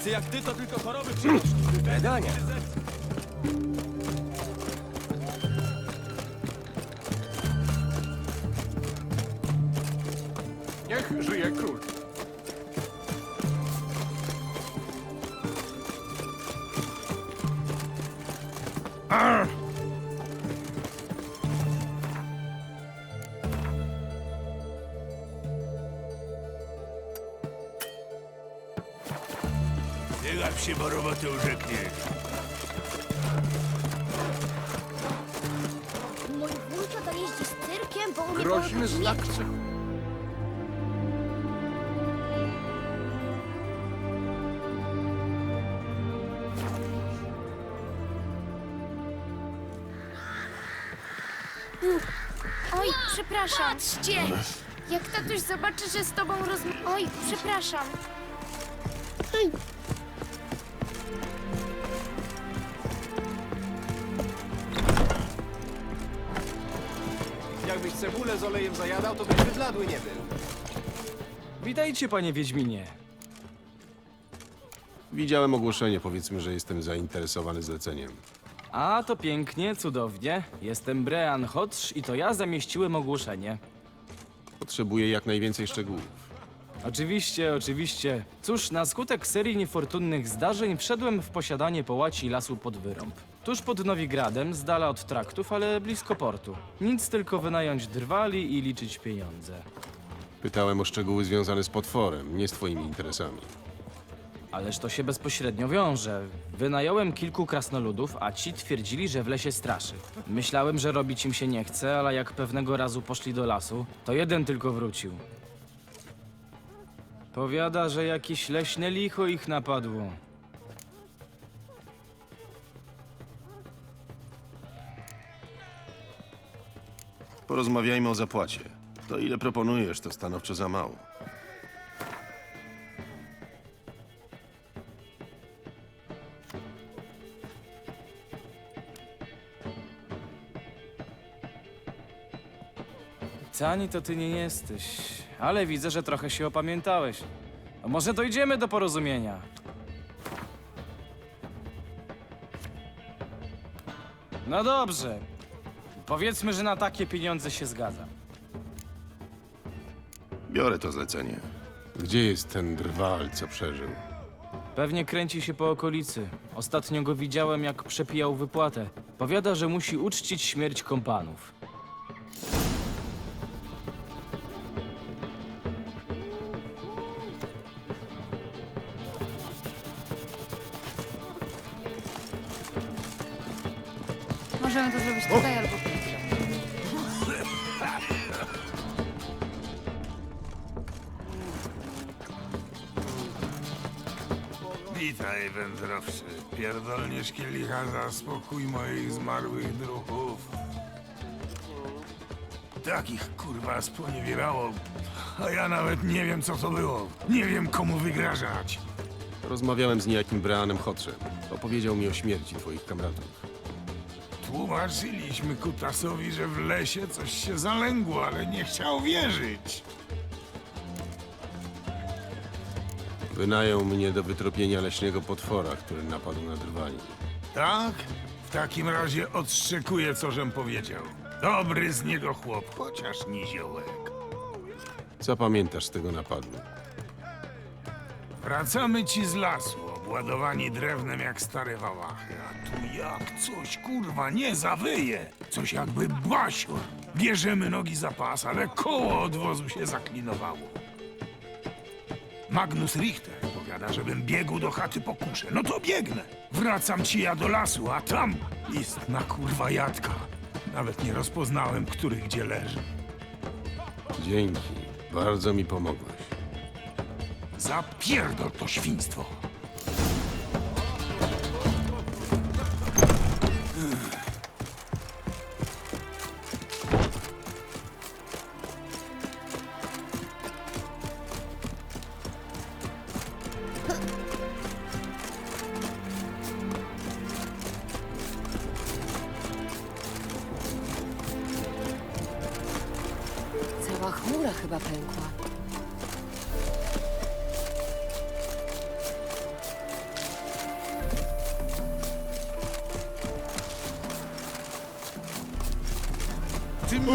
Tacy jak ty to tylko choroby przynoszą. Nie się, bo robotę urzekniesz. Mój to jeździ z cyrkiem, bo umie Groźny połykać znak miecz. cechu. Oj, przepraszam. Patrzcie! Jak tatuś zobaczy, że z tobą roz... Oj, przepraszam. Olejem zajadał, to byś wydladły nie był. Witajcie, panie Wiedźminie. Widziałem ogłoszenie, powiedzmy, że jestem zainteresowany zleceniem. A, to pięknie, cudownie. Jestem Brean Hodge i to ja zamieściłem ogłoszenie. Potrzebuję jak najwięcej szczegółów. Oczywiście, oczywiście. Cóż, na skutek serii niefortunnych zdarzeń wszedłem w posiadanie połaci lasu pod wyrąb. Tuż pod Nowigradem, z dala od traktów, ale blisko portu. Nic tylko wynająć drwali i liczyć pieniądze. Pytałem o szczegóły związane z potworem, nie z twoimi interesami. Ależ to się bezpośrednio wiąże. Wynająłem kilku krasnoludów, a ci twierdzili, że w lesie straszy. Myślałem, że robić im się nie chce, ale jak pewnego razu poszli do lasu, to jeden tylko wrócił. Powiada, że jakieś leśne licho ich napadło. Porozmawiajmy o zapłacie. To ile proponujesz, to stanowczo za mało. Cani to ty nie jesteś, ale widzę, że trochę się opamiętałeś. A może dojdziemy do porozumienia? No dobrze. Powiedzmy, że na takie pieniądze się zgadzam. Biorę to zlecenie. Gdzie jest ten drwal, co przeżył? Pewnie kręci się po okolicy. Ostatnio go widziałem, jak przepijał wypłatę. Powiada, że musi uczcić śmierć kompanów. Spokój moich zmarłych druhów. Takich kurwa sponiewierało, a ja nawet nie wiem co to było. Nie wiem komu wygrażać. Rozmawiałem z niejakim Breanem Hotrzem. Opowiedział mi o śmierci twoich kamratów. Tłumaczyliśmy Kutasowi, że w lesie coś się zalęgło, ale nie chciał wierzyć. Wynajął mnie do wytropienia leśnego potwora, który napadł na drwali. Tak? W takim razie odszczekuję, co żem powiedział. Dobry z niego chłop, chociaż niziołek. Co pamiętasz z tego napadu? Wracamy ci z lasu, obładowani drewnem jak stare wałachy. A tu jak coś, kurwa, nie zawyje. Coś jakby basior. Bierzemy nogi za pas, ale koło od wozu się zaklinowało. Magnus Richter powiada, żebym biegł do chaty po kuszę. No to biegnę. Wracam ci ja do lasu, a tam istna kurwa jadka. Nawet nie rozpoznałem, który gdzie leży. Dzięki. Bardzo mi pomogłeś. Zapierdol to świństwo.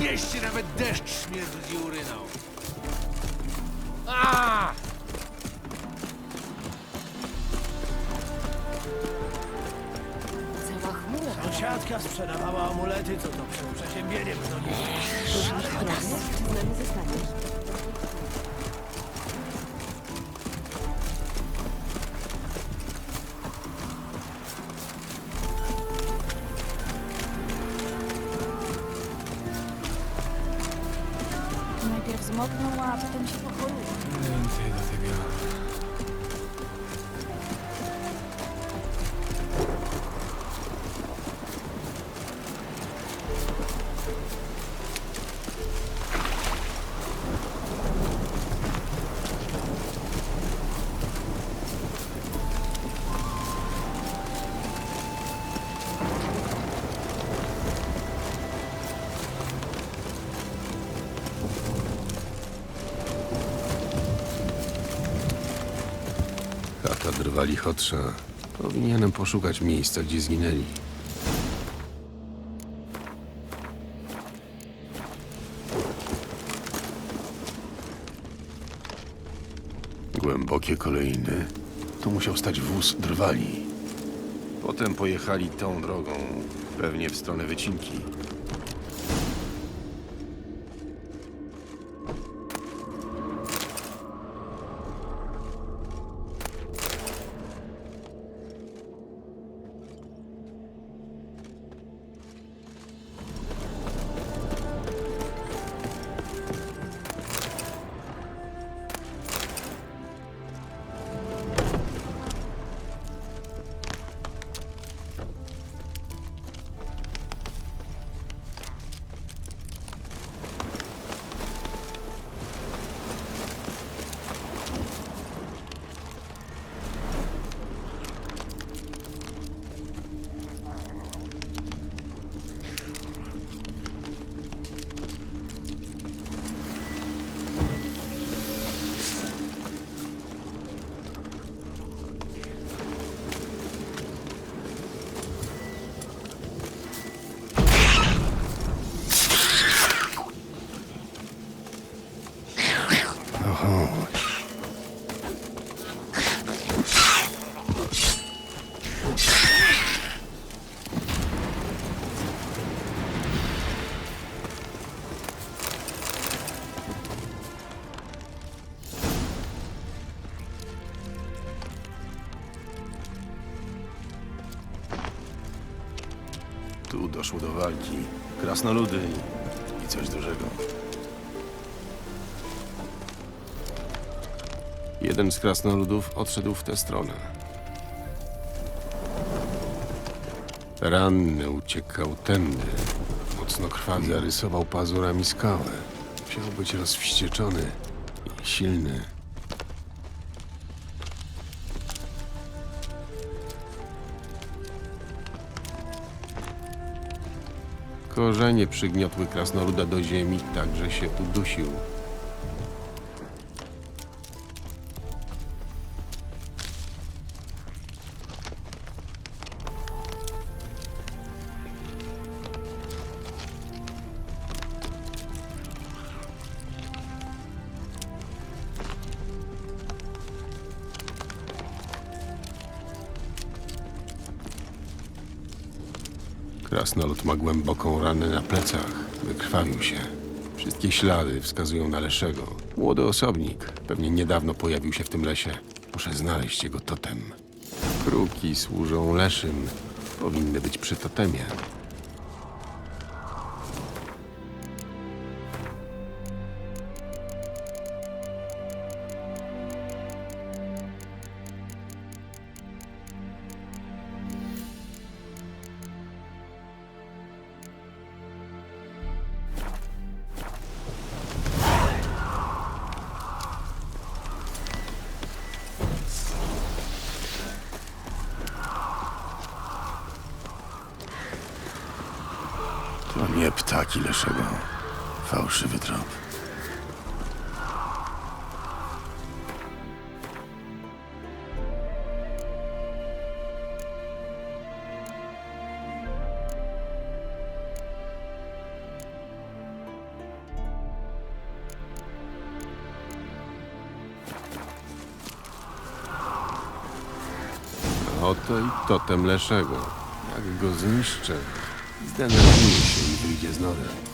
W mieście nawet deszcz śmierdzi uryną. A! Cała chmura. Sąsiadka sprzedawała amulety, co to przed przeziębieniem w nogi. Z nami zostaniesz. Chata drwali chodsza. Powinienem poszukać miejsca, gdzie zginęli. Głębokie kolejny. Tu musiał stać wóz drwali. Potem pojechali tą drogą, pewnie w stronę wycinki. Doszło do walki. Krasnoludy i coś dużego. Jeden z krasnoludów odszedł w tę stronę. Ranny uciekał tędy. Mocno krwawi zarysował pazurami skałę. Musiał być rozwścieczony i silny. Korzenie przygniotły krasnoluda do ziemi, tak że się udusił. Krasnolud ma głęboką ranę na plecach. Wykrwawił się. Wszystkie ślady wskazują na Leszego. Młody osobnik. Pewnie niedawno pojawił się w tym lesie. Muszę znaleźć jego totem. Kruki służą Leszym. Powinny być przy totemie. To nie ptaki Leszego. Fałszywy trop. Oto i totem Leszego. Jak go zniszczę, zdenerwuje się i wyjdzie z norem.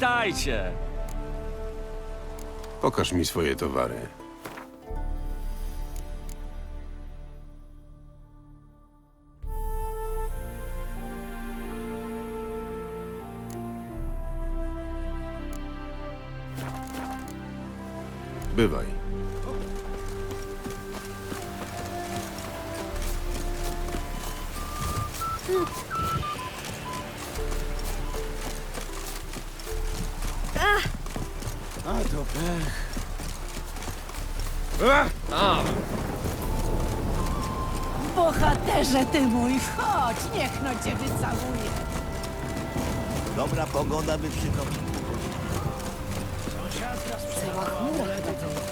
Witajcie! Pokaż mi swoje towary. Bywaj. A. Bohaterze ty mój, chodź, niech no cię wycałuje. Dobra pogoda by przykopić. Cała chmura chyba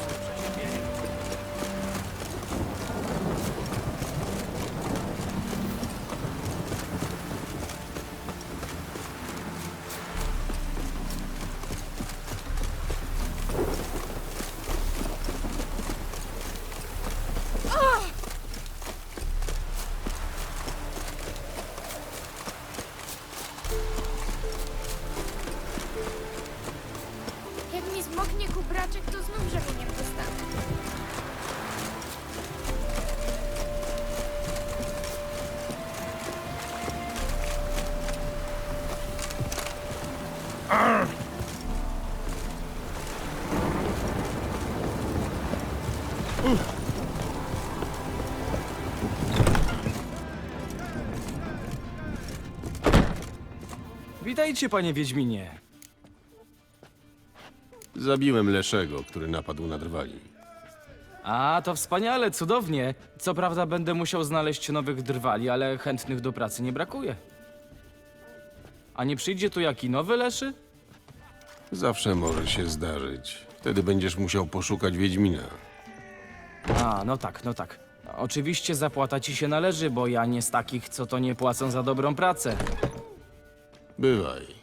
Witajcie, panie Wiedźminie. Zabiłem Leszego, który napadł na drwali. A, to wspaniale, cudownie. Co prawda będę musiał znaleźć nowych drwali, ale chętnych do pracy nie brakuje. A nie przyjdzie tu jaki nowy leszy? Zawsze może się zdarzyć. Wtedy będziesz musiał poszukać Wiedźmina. A, no tak, no tak. Oczywiście zapłata ci się należy, bo ja nie z takich, co to nie płacą za dobrą pracę. Bywaj.